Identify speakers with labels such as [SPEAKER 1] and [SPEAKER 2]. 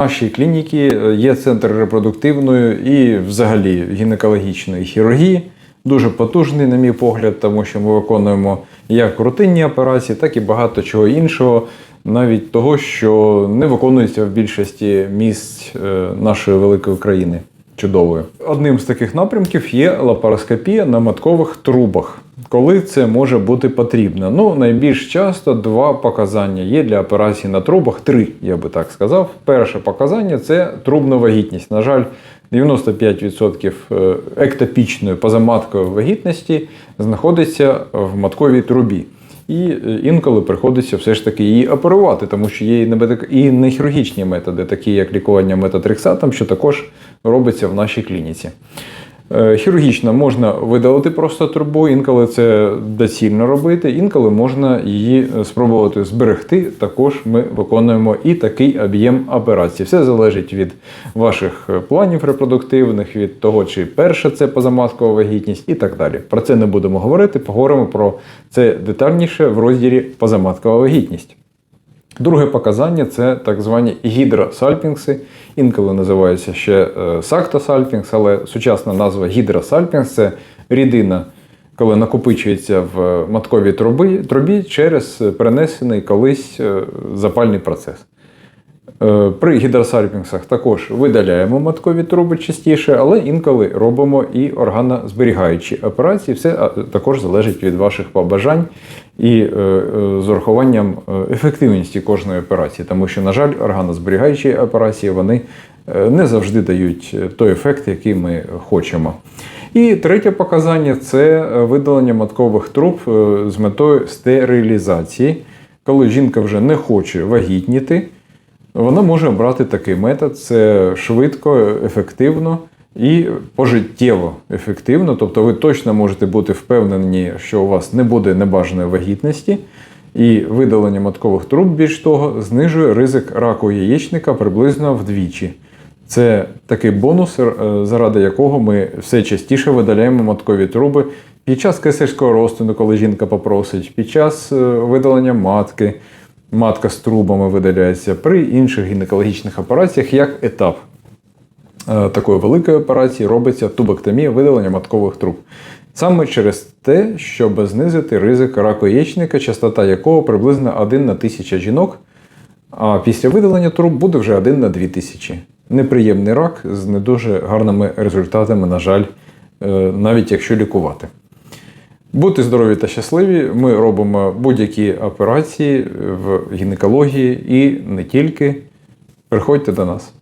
[SPEAKER 1] Нашій клініці є центр репродуктивної і взагалі гінекологічної хірургії. Дуже потужний, на мій погляд, тому що ми виконуємо як рутинні операції, так і багато чого іншого, навіть того, що не виконується в більшості місць е, нашої великої країни. Чудовою. Одним з таких напрямків є лапароскопія на маткових трубах. Коли це може бути потрібно? Ну, найбільш часто два показання є для операцій на трубах. Три, я би так сказав. Перше показання це трубна вагітність. На жаль, 95% е, ектопічної позаматкової вагітності знаходиться в матковій трубі. І е, інколи приходиться все ж таки її оперувати, тому що є і нехірургічні методи, такі як лікування метатрексатом, що також робиться в нашій клініці. Е, Хірургічно можна видалити просто трубу, інколи це доцільно робити, інколи можна її е, спробувати зберегти. Також ми виконуємо і такий об'єм операцій. Все залежить від ваших е, планів репродуктивних, від того, чи перша це позаматкова вагітність і так далі. Про це не будемо говорити, поговоримо про це детальніше в розділі позаматкова вагітність. Друге показання це так звані гідросальпінгси. Інколи називаються ще е, сактосальпінгс, але сучасна назва гідросальпінгс це рідина, коли накопичується в матковій трубі, трубі через перенесений колись е, запальний процес. Е, При гідросальпінгсах також видаляємо маткові труби частіше, але інколи робимо і органозберігаючі операції. Все також залежить від ваших побажань і е, е, з урахуванням ефективності кожної операції, тому що, на жаль, органозберігаючі операції вони не завжди дають той ефект, який ми хочемо. І третє показання це видалення маткових труб з метою стерилізації. Коли жінка вже не хоче вагітніти, вона може обрати такий метод. Це швидко, ефективно і пожиттєво ефективно. Тобто ви точно можете бути впевнені, що у вас не буде небажаної вагітності. І видалення маткових труб, більш того, знижує ризик раку яєчника приблизно вдвічі. Це такий бонус, е, заради якого ми все частіше видаляємо маткові труби під час кесарського розтину, коли жінка попросить, під час е, видалення матки, матка з трубами видаляється, при інших гінекологічних операціях як етап е, такої великої операції робиться тубектомія видалення маткових труб. Саме через те, щоб знизити ризик раку яєчника, частота якого приблизно 1 на 1000 жінок, а після видалення труб буде вже 1 на 2000. Неприємний рак з не дуже гарними результатами, на жаль, е, навіть якщо лікувати. Будьте здорові та щасливі. Ми робимо будь-які операції в гінекології і не тільки. Приходьте до нас.